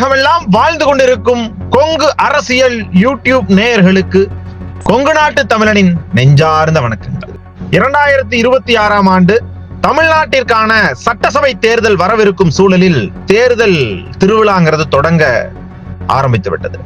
உலகமெல்லாம் வாழ்ந்து கொண்டிருக்கும் கொங்கு அரசியல் யூடியூப் நேயர்களுக்கு கொங்கு நாட்டு தமிழனின் நெஞ்சார்ந்த வணக்கங்கள். இரண்டாயிரத்தி இருபத்தி ஆறாம் ஆண்டு தமிழ்நாட்டிற்கான சட்டசபை தேர்தல் வரவிருக்கும் சூழலில் தேர்தல் திருவிழாங்கிறது தொடங்க ஆரம்பித்து விட்டது.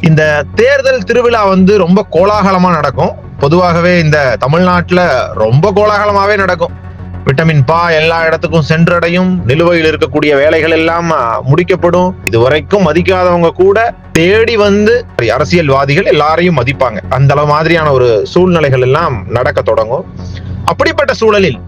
இந்த தேர்தல் திருவிழா வந்து ரொம்ப கோலாகலமா நடக்கும். பொதுவாகவே இந்த தமிழ்நாட்டுல ரொம்ப கோலாகலமாவே நடக்கும். விட்டமின் பா எல்லா இடத்துக்கும் சென்றடையும். நிலுவையில் இருக்கக்கூடிய வேலைகள் எல்லாம் முடிக்கப்படும். இதுவரைக்கும் மதிக்காதவங்க கூட தேடி வந்து அரசியல்வாதிகள் எல்லாரையும் மதிப்பாங்க. அந்த அளவு மாதிரியான ஒரு சூழ்நிலைகள் எல்லாம் நடக்க தொடங்கும். அப்படிப்பட்ட சூழலில்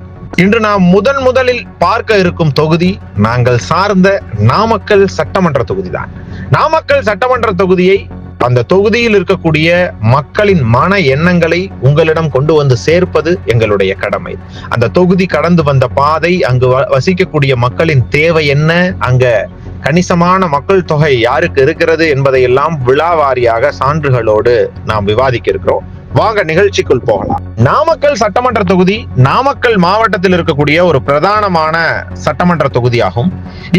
இன்று நாம் முதன் முதலில் பார்க்க இருக்கும் தொகுதி நாங்கள் சார்ந்த நாமக்கல் சட்டமன்ற தொகுதி தான். நாமக்கல் சட்டமன்ற தொகுதியை அந்த தொகுதியில் இருக்கக்கூடிய மக்களின் மன எண்ணங்களை உங்களிடம் கொண்டு வந்து சேர்ப்பது எங்களுடைய கடமை. அந்த தொகுதி கடந்து வந்த பாதை அங்கு வ- வசிக்கக்கூடிய மக்களின் தேவை என்ன அங்க கணிசமான மக்கள் தொகை யாருக்கு இருக்கிறது என்பதையெல்லாம் விழாவாரியாக சான்றுகளோடு நாம் விவாதிக்க இருக்கிறோம். வாங்க நிகழ்ச்சிக்குள் போகலாம். நாமக்கல் சட்டமன்ற தொகுதி நாமக்கல் மாவட்டத்தில் இருக்கக்கூடிய ஒரு பிரதானமான சட்டமன்ற தொகுதியாகும்.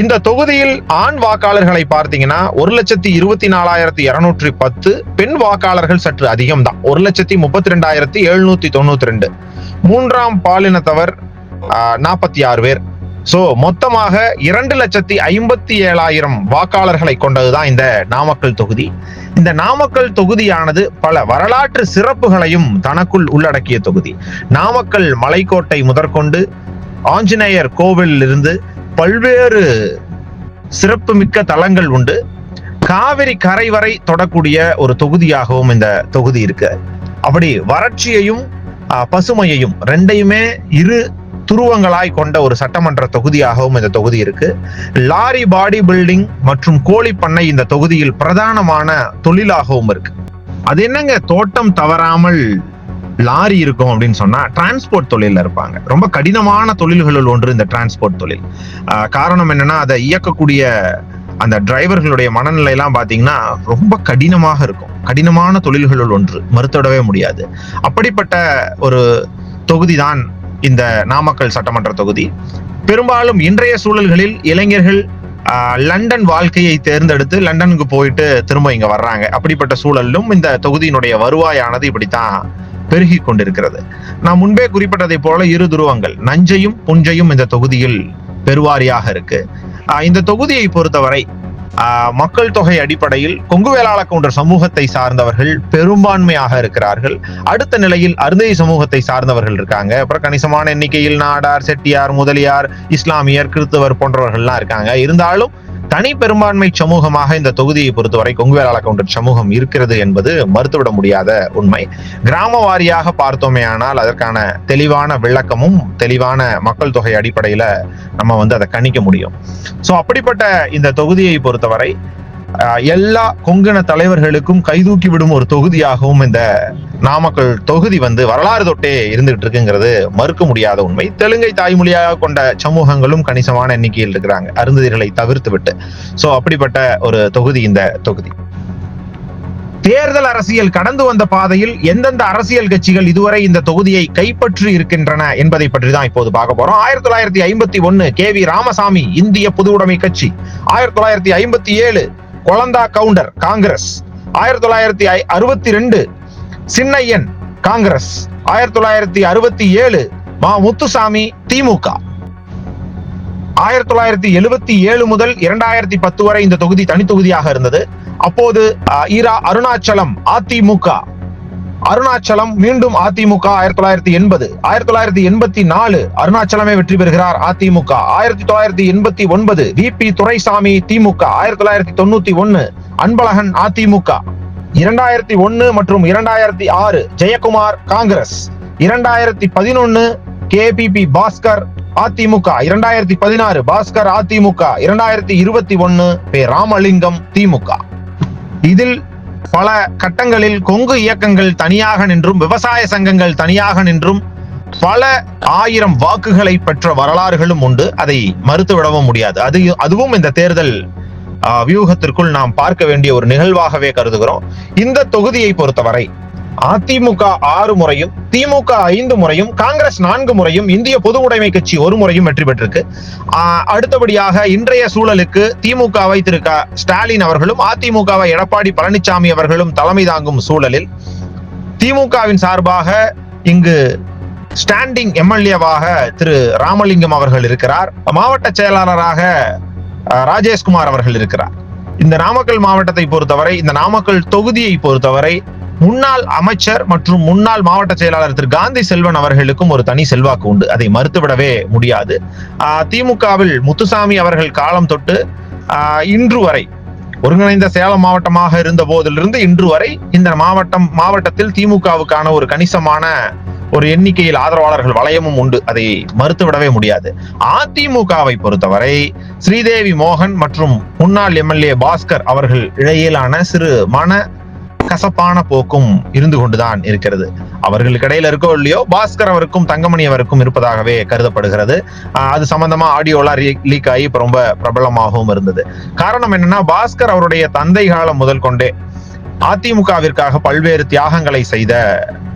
இந்த தொகுதியில் ஆண் வாக்காளர்களை பார்த்தீங்கன்னா ஒரு லட்சத்தி இருபத்தி நாலாயிரத்தி இருநூற்றி பத்து பெண் வாக்காளர்கள் சற்று அதிகம் தான் ஒரு லட்சத்தி முப்பத்தி ரெண்டாயிரத்தி எழுநூத்தி தொண்ணூத்தி ரெண்டு. மூன்றாம் பாலினத்தவர் நாற்பத்தி ஆறு பேர். சோ மொத்தமாக இரண்டு லட்சத்தி ஐம்பத்தி ஏழாயிரம் வாக்காளர்களை கொண்டதுதான் இந்த நாமக்கல் தொகுதி. இந்த நாமக்கல் தொகுதியானது பல வரலாற்று சிறப்புகளையும் தனக்குள் உள்ளடக்கிய தொகுதி. நாமக்கல் மலைக்கோட்டை முதற்கொண்டு ஆஞ்சநேயர் கோவிலில் இருந்து பல்வேறு சிறப்புமிக்க தலங்கள் உண்டு. காவிரி கரை வரை தொடக்கூடிய ஒரு தொகுதியாகவும் இந்த தொகுதி இருக்கு. அப்படி வறட்சியையும் ஆஹ், பசுமையையும் ரெண்டையுமே இரு துருவங்களாய் கொண்ட ஒரு சட்டமன்ற தொகுதியாகவும் இந்த தொகுதி இருக்கு. லாரி பாடி பில்டிங் மற்றும் கோழி பண்ணை இந்த தொகுதியில் பிரதானமான தொழிலாகவும் இருக்கு. அது என்னங்க? தோட்டம் தவறாமல் லாரி இருக்கும் அப்படின்னு சொன்னா டிரான்ஸ்போர்ட் தொழில இருப்பாங்க. ரொம்ப கடினமான தொழில்களுள் ஒன்று இந்த டிரான்ஸ்போர்ட் தொழில். காரணம் என்னன்னா அதை இயக்கக்கூடிய அந்த டிரைவர்களுடைய மனநிலை எல்லாம் பாத்தீங்கன்னா ரொம்ப கடினமாக இருக்கும். கடினமான தொழில்களுள் ஒன்று. மறுத்துவிடவே முடியாது. அப்படிப்பட்ட ஒரு தொகுதி தான் இந்த நாமக்கல் சட்டமன்ற தொகுதி. பெரும்பாலும் இன்றைய சூழல்களில் இளைஞர்கள் லண்டன் வாழ்க்கையை தேர்ந்தெடுத்து லண்டனுக்கு போயிட்டு திரும்ப இங்க வர்றாங்க. அப்படிப்பட்ட சூழலிலும் இந்த தொகுதியினுடைய வருவாயானது இப்படித்தான் பெருகி கொண்டிருக்கிறது. நான் முன்பே குறிப்பிட்டதை போல இரு துருவங்கள் நஞ்சையும் புஞ்சையும் இந்த தொகுதியில் பெருவாரியாக இருக்கு. இந்த தொகுதியை பொறுத்தவரை மக்கள் தொகை அடிப்படையில் கொங்கு வேளாள கவுண்டர் சமூகத்தை சார்ந்தவர்கள் பெரும்பான்மையாக இருக்கிறார்கள். அடுத்த நிலையில் அருந்தை சமூகத்தை சார்ந்தவர்கள் இருக்காங்க. அப்புறம் கணிசமான எண்ணிக்கையில் நாடார் செட்டியார் முதலியார் இஸ்லாமியர் கிறிஸ்தவர் போன்றவர்கள்லாம் இருக்காங்க. இருந்தாலும் தனி பெரும்பான்மை சமூகமாக இந்த தொகுதியை பொறுத்தவரை கொங்கு வேளாள கவுண்டர் சமூகம் இருக்கிறது என்பது மறுத்துவிட முடியாத உண்மை. கிராம வாரியாக பார்த்தோமே ஆனால் அதற்கான தெளிவான விளக்கமும் தெளிவான மக்கள் தொகை அடிப்படையில நம்ம வந்து அதை கணிக்க முடியும். சோ அப்படிப்பட்ட இந்த தொகுதியை பொறுத்தவரை எல்லா கொங்கண தலைவர்களுக்கும் கைதூக்கி விடும் ஒரு தொகுதியாகவும் இந்த நாமக்கல் தொகுதி வந்து வரலாறு தொட்டே இருந்துகிட்டு இருக்குங்கிறது மறுக்க முடியாத உண்மை. தெலுங்கை தாய்மொழியாக கொண்ட சமூகங்களும் கணிசமான எண்ணிக்கையில் இருக்கிறாங்க. அருந்ததிகளை தவிர்த்து விட்டு ஸோ அப்படிப்பட்ட ஒரு தொகுதி இந்த தொகுதி. தேர்தல் அரசியல் கடந்து வந்த பாதையில் எந்தெந்த அரசியல் கட்சிகள் இதுவரை இந்த தொகுதியை கைப்பற்றி இருக்கின்றன என்பதை பற்றி தான் இப்போது பார்க்க போறோம். ஆயிரத்தி தொள்ளாயிரத்தி ஐம்பத்தி ஒன்னு கே வி ராமசாமி இந்திய புதுவுடைமை கட்சி. ஆயிரத்தி தொள்ளாயிரத்தி ஐம்பத்தி ஏழு கொலந்தா கவுண்டர் காங்கிரஸ். ஆயிரத்தி தொள்ளாயிரத்தி அறுபத்தி ரெண்டு சின்னையன் காங்கிரஸ். ஆயிரத்தி தொள்ளாயிரத்தி அறுபத்தி ஏழு மா முத்துசாமி திமுக. ஆயிரத்தி தொள்ளாயிரத்தி எழுபத்தி ஏழு முதல் இரண்டாயிரத்தி பத்து வரை இந்த தொகுதி தனி தொகுதியாக இருந்தது. அப்போது ஈரா அருணாச்சலம் அதிமுக. அருணாச்சலம் மீண்டும் அதிமுக ஆயிரத்தி தொள்ளாயிரத்தி எண்பது. ஆயிரத்தி தொள்ளாயிரத்தி எண்பத்தி நாலு அருணாச்சலமே வெற்றி பெறுகிறார் அதிமுக. ஆயிரத்தி தொள்ளாயிரத்தி எண்பத்தி ஒன்பது வி பி துரைசாமி திமுக. ஆயிரத்தி தொள்ளாயிரத்தி தொண்ணூத்தி ஒன்னு அன்பழகன் அதிமுக. இரண்டாயிரத்தி ஒன்னு மற்றும் இரண்டாயிரத்தி ஆறு ஜெயக்குமார் காங்கிரஸ். இரண்டாயிரத்தி பதினொன்னு கேபிபி பாஸ்கர் அதிமுக. இரண்டாயிரத்தி பதினாறு பாஸ்கர் அதிமுக. இரண்டாயிரத்தி இருபத்தி ஒன்னு பே ராமலிங்கம் திமுக. இதில் பல கட்டங்களில் கொங்கு இயக்கங்கள் தனியாக நின்றும் விவசாய சங்கங்கள் தனியாக நின்றும் பல ஆயிரம் வாக்குகளை பெற்ற வரலாறுகளும் உண்டு. அதை மறுத்துவிடவும் முடியாது. அது அதுவும் இந்த தேர்தல் ஆஹ், வியூகத்திற்குள் நாம் பார்க்க வேண்டிய ஒரு நிகழ்வாகவே கருதுகிறோம். இந்த தொகுதியை பொறுத்தவரை அதிமுக ஆறு முறையும் திமுக ஐந்து முறையும் காங்கிரஸ் நான்கு முறையும் இந்திய பொது உடைமை கட்சி ஒரு முறையும் வெற்றி பெற்றிருக்கு. அடுத்தபடியாக இன்றைய சூழலுக்கு திமுகவை திரு ஸ்டாலின் அவர்களும் அதிமுகவை எடப்பாடி பழனிசாமி அவர்களும் தலைமை தாங்கும் சூழலில் திமுகவின் சார்பாக இங்கு ஸ்டாண்டிங் எம்எல்ஏவாக திரு ராமலிங்கம் அவர்கள் இருக்கிறார். மாவட்ட செயலாளராக ராஜேஷ்குமார் அவர்கள் இருக்கிறார். இந்த நாமக்கல் மாவட்டத்தை பொறுத்தவரை இந்த நாமக்கல் தொகுதியை பொறுத்தவரை முன்னாள் அமைச்சர் மற்றும் முன்னாள் மாவட்ட செயலாளர் திரு காந்தி செல்வன் அவர்களுக்கும் ஒரு தனி செல்வாக்கு உண்டு. அதை மறுத்துவிடவே முடியாது. திமுகவில் முத்துசாமி அவர்கள் காலம் தொட்டு இன்று வரை ஒருங்கிணைந்த சேலம் மாவட்டமாக இருந்த போதிலிருந்து இன்று வரை இந்த மாவட்டம் மாவட்டத்தில் திமுகவுக்கான ஒரு கணிசமான ஒரு எண்ணிக்கையில் ஆதரவாளர்கள் வளையமும் உண்டு. அதை மறுத்துவிடவே முடியாது. அதிமுகவை பொறுத்தவரை ஸ்ரீதேவி மோகன் மற்றும் முன்னாள் எம்எல்ஏ பாஸ்கர் அவர்கள் இடையிலான சிறு மன கசப்பான போக்கும் இருந்து கொண்டுதான் இருக்கிறது. அவர்களுக்கு இடையில இருக்கோ இல்லையோ பாஸ்கர் அவருக்கும் தங்கமணி அவருக்கும் இருப்பதாகவே கருதப்படுகிறது. அது சம்பந்தமா ஆடியோலாம் லீக் ஆகி இப்ப ரொம்ப பிரபலமாகவும் இருந்தது. காரணம் என்னன்னா பாஸ்கர் அவருடைய தந்தை காலம் முதல் கொண்டே அதிமுகவிற்காக பல்வேறு தியாகங்களை செய்த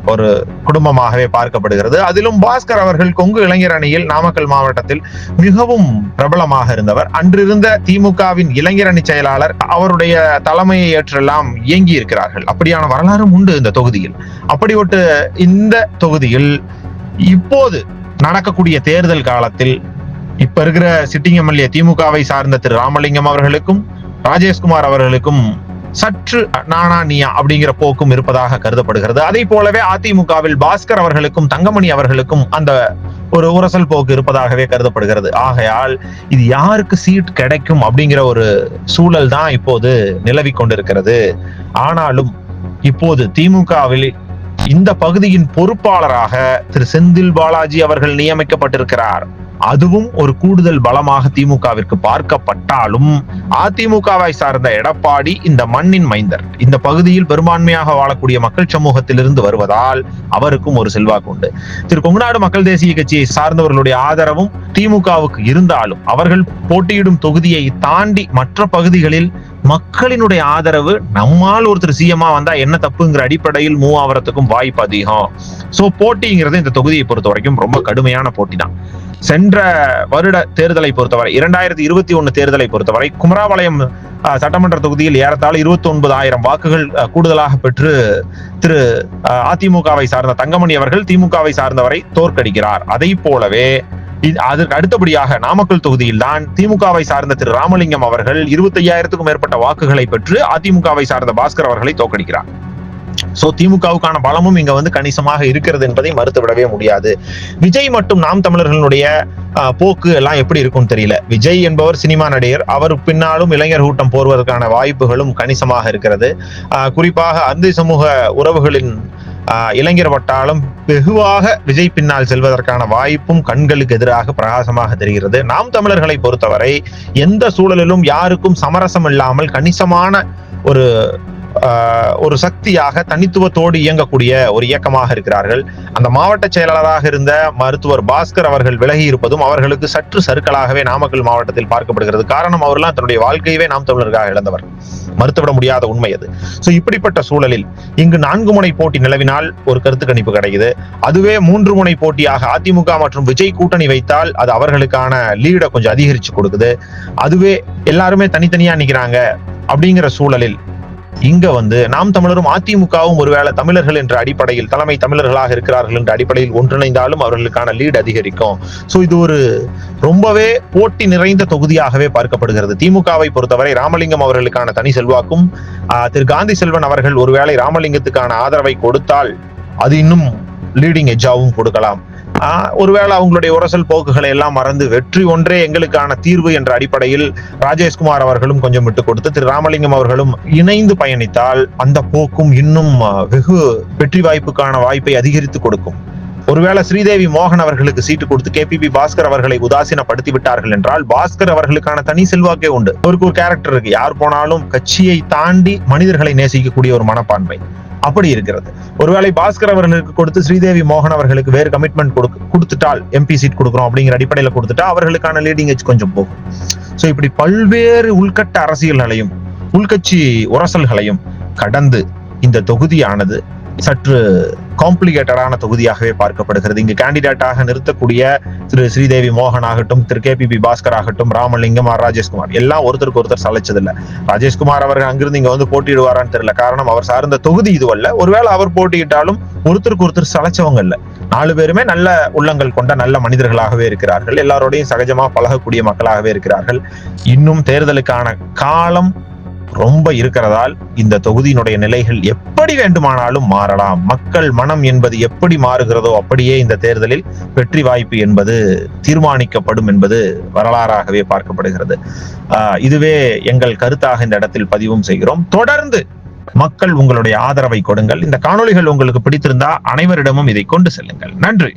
ஒரு குடும்பமாகவே பார்க்கப்படுகிறது. அதிலும் பாஸ்கர் அவர்கள் கொங்கு இளைஞர் அணியில் நாமக்கல் மாவட்டத்தில் மிகவும் பிரபலமாக இருந்தவர். அன்றிருந்த திமுகவின் இளைஞர் அணி செயலாளர் அவருடைய தலைமையை ஏற்றெல்லாம் இயங்கி இருக்கிறார்கள் அப்படியான வரலாறும் உண்டு இந்த தொகுதியில். அப்படி ஒட்டு இந்த தொகுதியில் இப்போது நடக்கக்கூடிய தேர்தல் காலத்தில் இப்ப இருக்கிற சிட்டிங் எம்எல்ஏ திமுகவை சார்ந்த திரு ராமலிங்கம் அவர்களுக்கும் ராஜேஷ்குமார் அவர்களுக்கும் சற்று நானானியா நீயா அப்படிங்கிற போக்கும் இருப்பதாக கருதப்படுகிறது. அதே போலவே அதிமுகவில் பாஸ்கர் அவர்களுக்கும் தங்கமணி அவர்களுக்கும் அந்த ஒரு உரசல் போக்கு இருப்பதாகவே கருதப்படுகிறது. ஆகையால் இது யாருக்கு சீட் கிடைக்கும் அப்படிங்கிற ஒரு சூழல் தான் இப்போது நிலவி கொண்டிருக்கிறது. ஆனாலும் இப்போது திமுகவில் இந்த பகுதியின் பொறுப்பாளராக திரு செந்தில் பாலாஜி அவர்கள் நியமிக்கப்பட்டிருக்கிறார். அதுவும் ஒரு கூடுதல் பலமாக திமுகவிற்கு பார்க்கப்பட்டாலும் அதிமுகவை சார்ந்த எடப்பாடி இந்த மண்ணின் மைந்தர். இந்த பகுதியில் பெரும்பான்மையாக வாழக்கூடிய மக்கள் சமூகத்திலிருந்து வருவதால் அவருக்கும் ஒரு செல்வாக்கு உண்டு. திரு கொங்குநாடு மக்கள் தேசிய கட்சியை சார்ந்தவர்களுடைய ஆதரவும் திமுகவுக்கு இருந்தாலும் அவர்கள் போட்டியிடும் தொகுதியை தாண்டி மற்ற பகுதிகளில் மக்களினுடைய ஆதரவு நம்மால் ஒருத்தர் சிஎம்மா வந்தா என்ன தப்புங்கிற அடிப்படையில் மூவ் ஆகிறதுக்கும் வாய்ப்பு அதிகம். சோ போட்டிங்கிறது இந்த தொகுதியை பொறுத்த வரைக்கும் ரொம்ப கடுமையான போட்டி தான் சென்ற வருட தேர்தலை பொறுத்தவரை இரண்டாயிரத்தி இருபத்தி ஒன்னு தேர்தலை பொறுத்தவரை குமராபாளையம் சட்டமன்ற தொகுதியில் ஏறத்தாழ இருபத்தி ஒன்பது ஆயிரம் வாக்குகள் கூடுதலாக பெற்று திரு அதிமுகவை சார்ந்த தங்கமணி அவர்கள் திமுகவை சார்ந்தவரை தோற்கடிக்கிறார். அதை போலவே அதற்கு அடுத்தபடியாக நாமக்கல் தொகுதியில் தான் திமுகவை சார்ந்த திரு ராமலிங்கம் அவர்கள் இருபத்தி ஐயாயிரத்துக்கும் மேற்பட்ட வாக்குகளை பெற்று அதிமுகவை சார்ந்த பாஸ்கர் அவர்களை தோற்கடிக்கிறார். சோ திமுகவுக்கான பலமும் இங்க வந்து கணிசமாக இருக்கிறது என்பதை மறுத்துவிடவே முடியாது. விஜய் மற்றும் நாம் தமிழர்களுடைய போக்கு எல்லாம் எப்படி இருக்கும்னு தெரியல. விஜய் என்பவர் சினிமா நடிகர். அவர் பின்னாலும் இளைஞர் கூட்டம் போர்வதற்கான வாய்ப்புகளும் கணிசமாக இருக்கிறது. குறிப்பாக அந்தி சமூக உறவுகளின் இளைஞர் வட்டாலும் வெகுவாக விஜய் பின்னால் செல்வதற்கான வாய்ப்பும் கண்களுக்கு எதிராக பிரகாசமாக தெரிகிறது. நாம் தமிழர்களை பொறுத்தவரை எந்த சூழலிலும் யாருக்கும் சமரசம் இல்லாமல் கணிசமான ஒரு ஒரு சக்தியாக தனித்துவத்தோடு இயங்கக்கூடிய ஒரு இயக்கமாக இருக்கிறார்கள். அந்த மாவட்ட செயலாளராக இருந்த மருத்துவர் பாஸ்கர் அவர்கள் விலகி இருப்பதும் அவர்களுக்கு சற்று சறுக்கலாகவே நாமக்கல் மாவட்டத்தில் பார்க்கப்படுகிறது. காரணம் அவர்லாம் தன்னுடைய வாழ்க்கையவே நாம் தமிழர்களாக இழந்தவர். மறுத்துவிட முடியாத உண்மை அது. சோ இப்படிப்பட்ட சூழலில் இங்கு நான்கு முனை போட்டி நிலவினால் ஒரு கருத்து கணிப்பு கிடைக்குது. அதுவே மூன்று முனை போட்டியாக அதிமுக மற்றும் விஜய் கூட்டணி வைத்தால் அது அவர்களுக்கான லீடை கொஞ்சம் அதிகரிச்சு கொடுக்குது. அதுவே எல்லாருமே தனித்தனியா நிக்கிறாங்க அப்படிங்கிற சூழலில் இங்க வந்து நாம் தமிழரும் அதிமுகவும் ஒருவேளை தமிழர்கள் என்ற அடிப்படையில் தலைமை தமிழர்களாக இருக்கிறார்கள் என்ற அடிப்படையில் ஒன்றிணைந்தாலும் அவர்களுக்கான லீட் அதிகரிக்கும். ஸோ இது ஒரு ரொம்பவே போட்டி நிறைந்த தொகுதியாகவே பார்க்கப்படுகிறது. திமுகவை பொறுத்தவரை ராமலிங்கம் அவர்களுக்கான தனி செல்வாக்கும் ஆஹ், திரு காந்தி செல்வன் அவர்கள் ஒருவேளை ராமலிங்கத்துக்கான ஆதரவை கொடுத்தால் அது இன்னும் லீடிங் எஜ்ஜாவும் கொடுக்கலாம். ஒருவேளை அவங்களுடைய உரசல் போக்குகளை எல்லாம் மறந்து வெற்றி ஒன்றே எங்களுக்கான தீர்வு என்ற அடிப்படையில் ராஜேஷ்குமார் அவர்களும் கொஞ்சம் விட்டு கொடுத்து திரு ராமலிங்கம் அவர்களும் இணைந்து பயணித்தால் அந்த போக்கும் இன்னும் வெகு வெற்றி வாய்ப்புக்கான வாய்ப்பை அதிகரித்து கொடுக்கும். ஒருவேளை ஸ்ரீதேவி மோகன் அவர்களுக்கு சீட்டு கொடுத்து கேபிபி பாஸ்கர் அவர்களை உதாசீனப்படுத்தி விட்டார்கள் என்றால் பாஸ்கர் அவர்களுக்கான தனி செல்வாக்கே உண்டு. அவருக்கு ஒரு கேரக்டர் இருக்கு. யார் போனாலும் கட்சியை தாண்டி மனிதர்களை நேசிக்கக்கூடிய ஒரு மனப்பான்மை. அப்படி இருக்கிறது. ஒருவேளை பாஸ்கர் அவர்களுக்கு கொடுத்து ஸ்ரீதேவி மோகன் அவர்களுக்கு வேறு கமிட்மெண்ட் கொடுக்க கொடுத்துட்டால் எம்பி சீட் கொடுக்குறோம் அப்படிங்கிற அடிப்படையில கொடுத்துட்டா அவர்களுக்கான லீடிங் எச் கொஞ்சம் போகும். சோ இப்படி பல்வேறு உள்கட்ட அரசியல்களையும் உள்கட்சி உரசல்களையும் கடந்து இந்த தொகுதியானது சற்று காம்ப்ளிகேட்டடான தொகுதியாகவே பார்க்கப்படுகிறது. இங்கு கேண்டிடேட்டாக நிறுத்தக்கூடிய திரு ஸ்ரீதேவி மோகன் ஆகட்டும் திரு கே பி பி பாஸ்கர் ஆகட்டும் ராமலிங்கம் ஆர் ராஜேஷ்குமார் எல்லாம் ஒருத்தருக்கு ஒருத்தர் சலைச்சதில்ல ராஜேஷ்குமார் அவர்கள் அங்கிருந்து இங்க வந்து போட்டியிடுவாரான்னு தெரியல. காரணம் அவர் சார்ந்த தொகுதி இதுவல்ல ஒருவேளை அவர் போட்டியிட்டாலும் ஒருத்தருக்கு ஒருத்தர் சலைச்சவங்க இல்ல. நாலு பேருமே நல்ல உள்ளங்கள் கொண்ட நல்ல மனிதர்களாகவே இருக்கிறார்கள். எல்லாரோடையும் சகஜமா பழகக்கூடிய மக்களாகவே இருக்கிறார்கள். இன்னும் தேர்தலுக்கான காலம் ரொம்ப இருக்கிறதால் இந்த தொகுதியினுடைய நிலைகள் எப்படி வேண்டுமானாலும் மாறலாம். மக்கள் மனம் என்பது எப்படி மாறுகிறதோ அப்படியே இந்த தேர்தலில் வெற்றி வாய்ப்பு என்பது தீர்மானிக்கப்படும் என்பது வரலாறாகவே பார்க்கப்படுகிறது. ஆஹ் இதுவே எங்கள் கருத்தாக இந்த இடத்தில் பதிவும் செய்கிறோம். தொடர்ந்து மக்கள் உங்களுடைய ஆதரவை கொடுங்கள். இந்த காணொளிகள் உங்களுக்கு பிடித்திருந்தா அனைவரிடமும் இதை கொண்டு செல்லுங்கள். நன்றி.